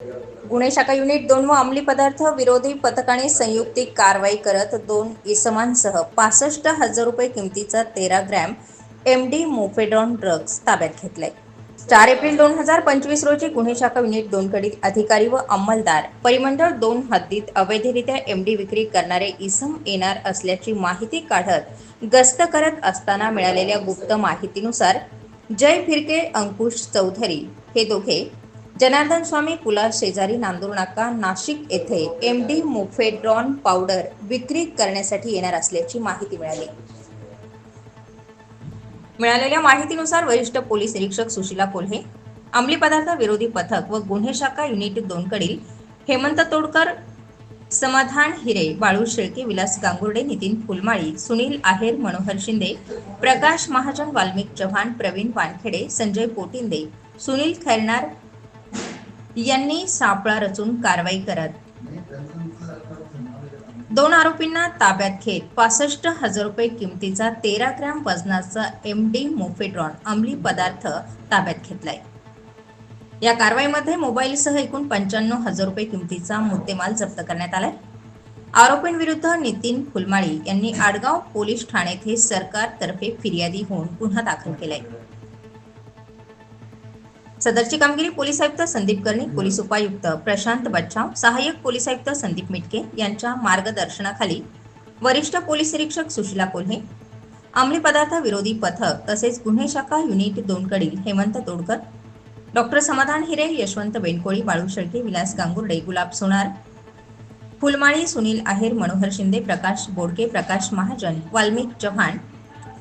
गुन्हे शाखा युनिट दोन व अंमली पदार्थ विरोधी पथकाने संयुक्तिक कारवाई करत दोन इसमांसह पासष्ट हजार रुपये किमतीचा तेरा gram M D mephedrone drugs ताब्यात घेतलाय चार एप्रिल दोन हजार पंचवीस रोजी गुन्हे शाखा युनिट दोन कडील अधिकारी व अंमलदार परिमंडळ दोन हद्दीत अवैधरित्या एम डी विक्री करणारे इसम येणार असल्याची माहिती काढत गस्त करत असताना मिळालेल्या गुप्त माहितीनुसार जय फिरके अंकुश चौधरी हे दोघे जनार्दन स्वामी पुला शेजारी नांदूर नाका नाशिक येथे एम डी मोफेड्रॉन पावडर विक्री करण्यासाठी येणार असल्याची माहिती मिळाली. मिळालेल्या माहितीनुसार वरिष्ठ पोलीस निरीक्षक सुशीला कोल्हे अंमली पदार्थ विरोधी पथक व गुन्हे शाखा युनिट दोन कडील हेमंत तोडकर समाधान हिरे बाळू शेळके विलास गांगुर्डे नितीन फुलमाळी सुनील आहेर मनोहर शिंदे प्रकाश महाजन वाल्मिक चव्हाण प्रवीण वानखेडे संजय पोटिंदे सुनील खैरनार यांनी सापळा रचून कारवाई करत. दोन आरोपींना ताब्यात घेत पासष्ट हजार रुपये किमतीचा तेरा ग्रॅम वजनाचा एम डी मोफेड्रॉन अंमली पदार्थ ताब्यात घेतलाय. या कारवाईमध्ये मोबाईलसह एकूण पंच्याण्णव हजार रुपये किमतीचा मुद्देमाल जप्त करण्यात आलाय. आरोपींविरुद्ध नितीन फुलमाळी यांनी आडगाव पोलीस ठाण्यात हे सरकारतर्फे फिर्यादी होऊन गुन्हा दाखल केलाय. सदरची कामगिरी पोलीस आयुक्त संदीप कर्णिक पोलीस उपायुक्त प्रशांत बच्चाव सहाय्यक पोलीस आयुक्त संदीप मिटके यांच्या मार्गदर्शनाखाली वरिष्ठ पोलीस निरीक्षक सुशीला कोल्हे अंमली पदार्थ विरोधी पथक तसेच गुन्हे शाखा युनिट दोनकडील हेमंत तोडकर डॉक्टर समाधान हिरे यशवंत बेनकोळी बाळू शेळके विलास गांगुर्डे गुलाब सोनार फुलमाळी सुनील आहेर मनोहर शिंदे प्रकाश बोडके प्रकाश महाजन वाल्मिक चव्हाण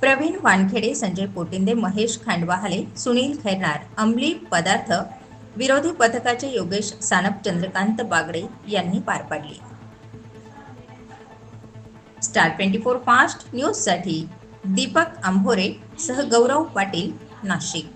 प्रवीण वानखेडे संजय पोटिंदे महेश खांडवाहाले सुनील खैरनार अंमली पदार्थ विरोधी पथकाचे योगेश सानप चंद्रकांत बागडे यांनी पार पाडली. स्टार ट्वेंटी फोर फास्ट न्यूजसाठी दीपक आंभोरे सह गौरव पाटील नाशिक.